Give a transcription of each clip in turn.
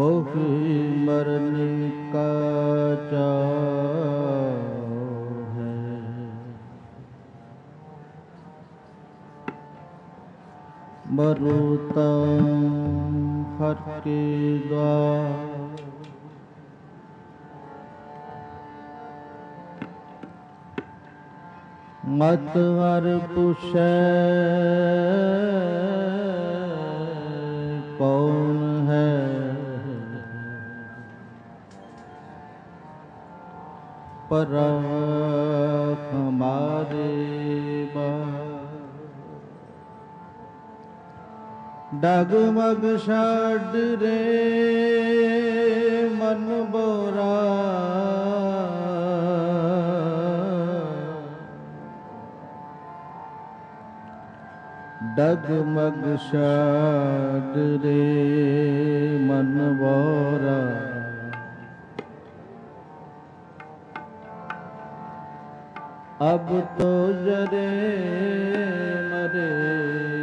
ਮੋਹ ਮਰਨ ਕਾ ਚਾਹ ਹੈ ਮਰੂ ਤਾਂ ਹਰ ਕੇ ਦਵਾਰ ਮਤ ਹਰ ਪੁਛੈ ਕੌਣ ਪਰ ਹਮਾਰੇ ਬਾ। ਡਗਮਗ ਛੱਡ ਰੇ ਮਨ ਬੋਰਾ। ਡਗਮਗ ਛੱਡ ਰੇ ਮਨ ਅਬ ਤੋ ਜਰੇ ਮਰੇ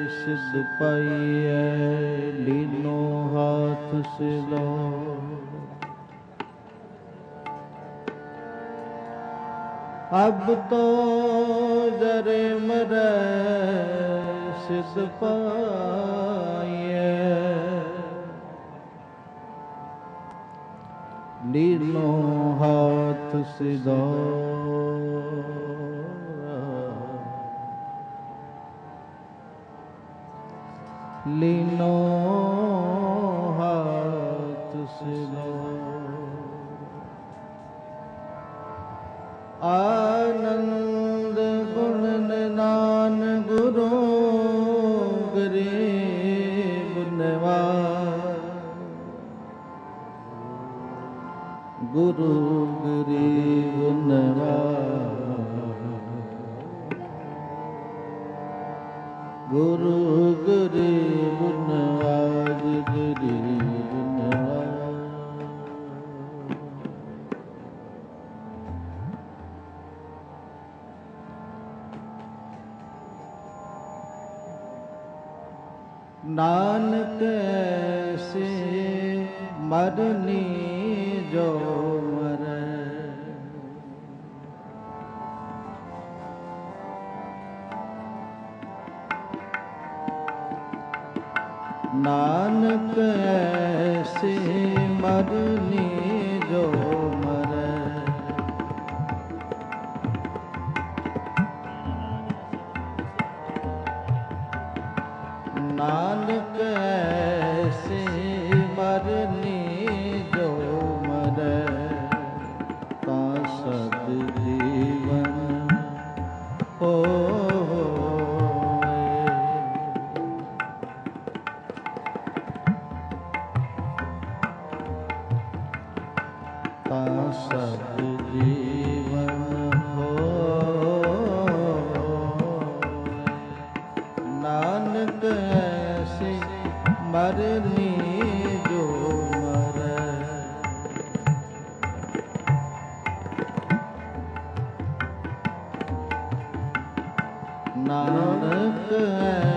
ਸਿਧ ਪਾਈਐ, ਲੀਨੋ ਹਾਥ ਸਿਲੋ। ਅਬ ਤੋ ਜਰੇ ਮਰੇ ਸਿਸ਼ ਪਾਈਐ, ਲੀਨੋ ਹਾਥ ਸਿਧੋ ਗੁਰੂ ਗਰੀਬ ਨਿਵਾਰ ਗੁਰੂ ਗਰੀਬ ਨਵਾਜ ਗਰੀਬ ਨਵਾਜ ਨਾਨਕ ਐਸੇ ਮਰਨੀ ਜੋ ਮਰੈ। ਨਾਨਕ ਐਸੇ ਮਰਨੀ ਜੋ ਤਾਂ ਸਦ ਜੀਵਨ ਹੋਏ ਨਾਨਕ ਐਸੀ ਮਰਨੀ ਜੋ ਮਰੈ। ਨਾਨਕ ਐਸੀ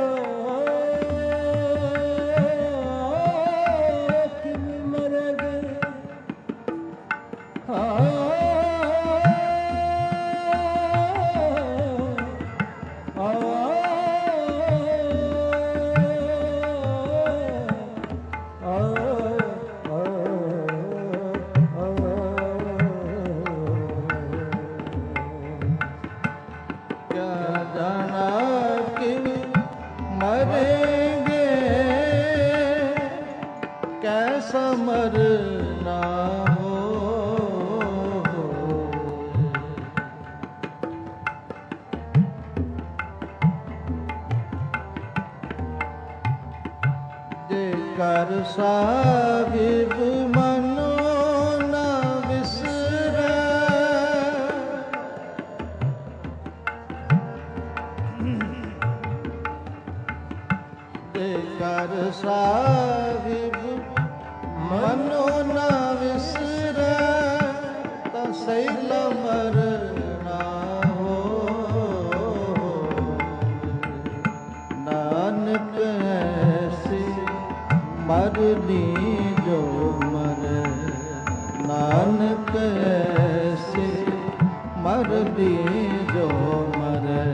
ਕਰ ਸਾਹਿਬ ਮਨੋ ਨਾ ਵਿਸਰੈ। ਦੇ ਕਰ ਸਾਹਿਬ ਮਨੋ ਨਾ ਵਿਸਰੈ। ਤਾਂ ਸੈਲ ਮਰਨੀ ਜੋ ਮਰੈ, ਨਾਨਕ ਐਸੀ ਮਰਦੀ ਜੋ ਮਰੈ,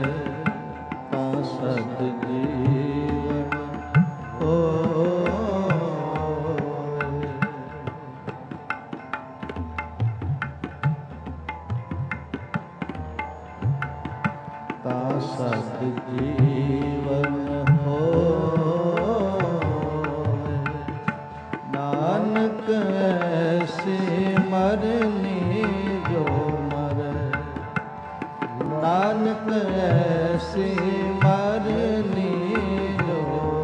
ਤਾਂ ਸਤ ਜੀਵਨ ਹੋਏ। ਤਾਂ ਸਤ ਜੀਵਨ ਮਰਨੀ ਜੋ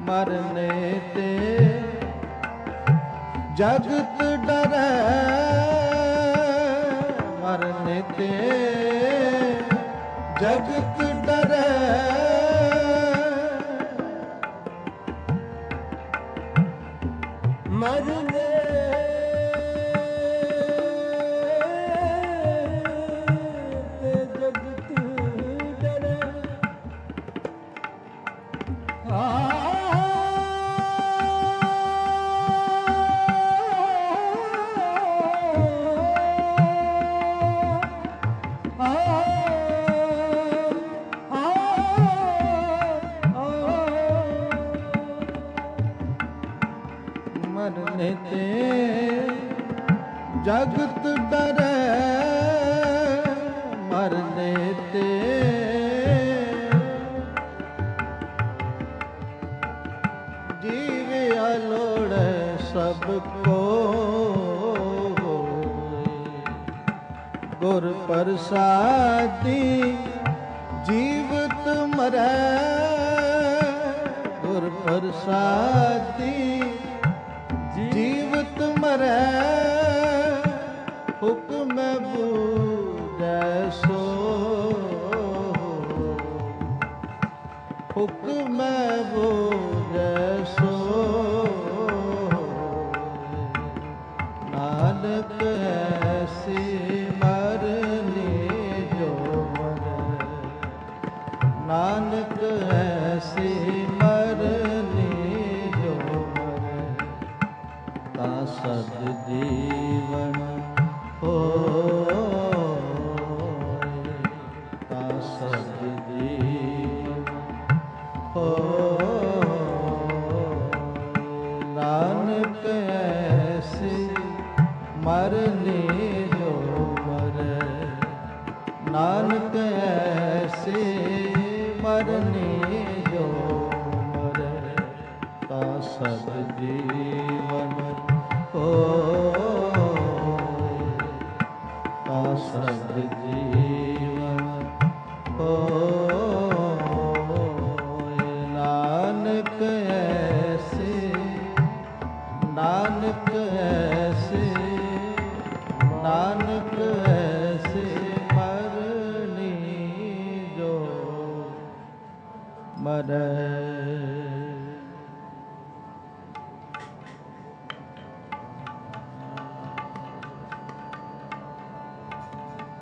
ਮਰਨੇ ਤੇ ਜਗਤ ਡਰੈ ਮਰਨੇ ਤੇ ਜਗਤ ਡਰੈ ਜੀਵਿਆ ਲੋੜੈ ਸਭ ਕੋ ਗੁਰ ਪ੍ਰਸਾਦੀ ਜੀਵਤ ਮਰੈ। ਗੁਰ ਪ੍ਰਸਾਦੀ ਜੀਵਤ ਮਰੈ। ਹੁਕਮ ਨਾਨਕ ਐਸੀ ਮਰਨੇ ਜੋ ਮਰ। ਨਾਨਕ ਐਸੇ ਮਰਨੇ ਜੋ ਮਰ। ਤਾਂ ਸਦ ਜੀਵਨ ਹੋਏ